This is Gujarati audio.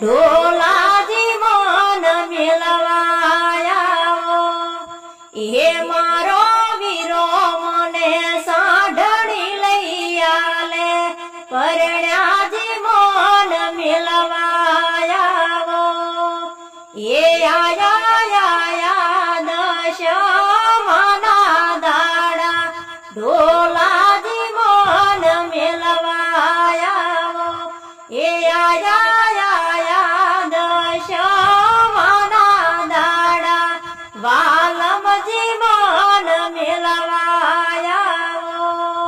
ઢોલાજી મન મેલવાયા એ મારો વીરો મને સાઢણી લઈ આલે. પરણ્યાજી મન મેલવાયા એ આયા દશા